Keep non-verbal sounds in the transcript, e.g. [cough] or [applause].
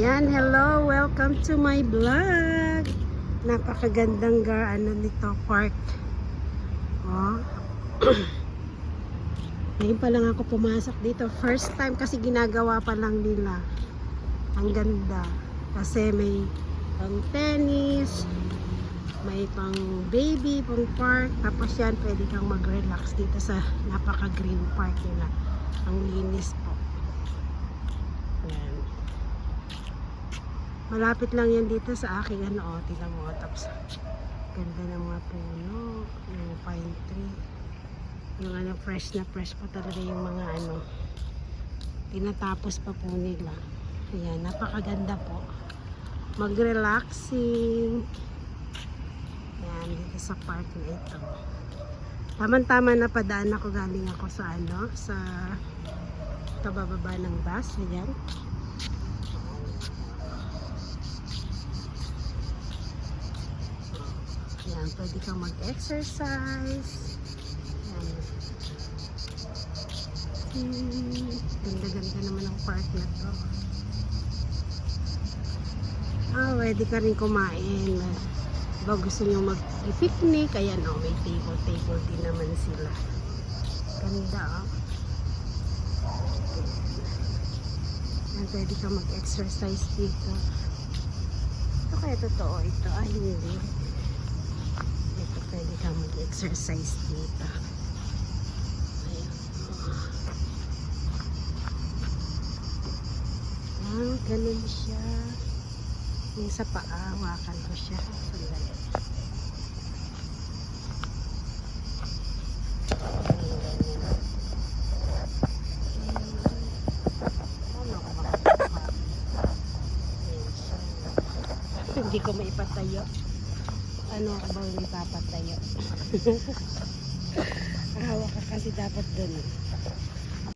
Ayan, hello, welcome to my vlog. Napakagandang gar ano nito, park. Oh. [clears throat] Ngayon pa lang ako pumasok dito. First time kasi ginagawa pa lang nila. Ang ganda. Kasi may pang tennis, may pang baby, pang park. Tapos yan, pwede kang mag-relax dito sa napaka-green park nila. Ang linis po. Ayan. Malapit lang yan dito sa aking ano, oh, tingnan mo. Tapos, ganda ng mga puno, yung pine tree. Yung ano, fresh na fresh pa talaga yung mga ano, tinatapos pa po nila. Ayan, napakaganda po. Mag-relaxing. Ayan, dito sa park na ito. Tama-tama na padaan ako galing ako sa ano, sa kabababa ng bus. Ayan. Ayan, pwede kang mag-exercise. Ayan. Ganda-ganda naman ang park na to. Ah, pwede ka rin kumain. Diba gusto nyo mag-picnic? Ayan o, may table-table din naman sila. Ganda oh. Ayan, pwede ka mag-exercise dito. Ito kaya totoo ito? Ay, hindi. Mag-exercise dito. Ah, ganun siya. Yung sa paa, hawakan ko siya. Sandali. Ano. Hindi ko maipatayo. Ano ako bang ipapatayo? Hawak [laughs] ka kasi dapat dun. eh.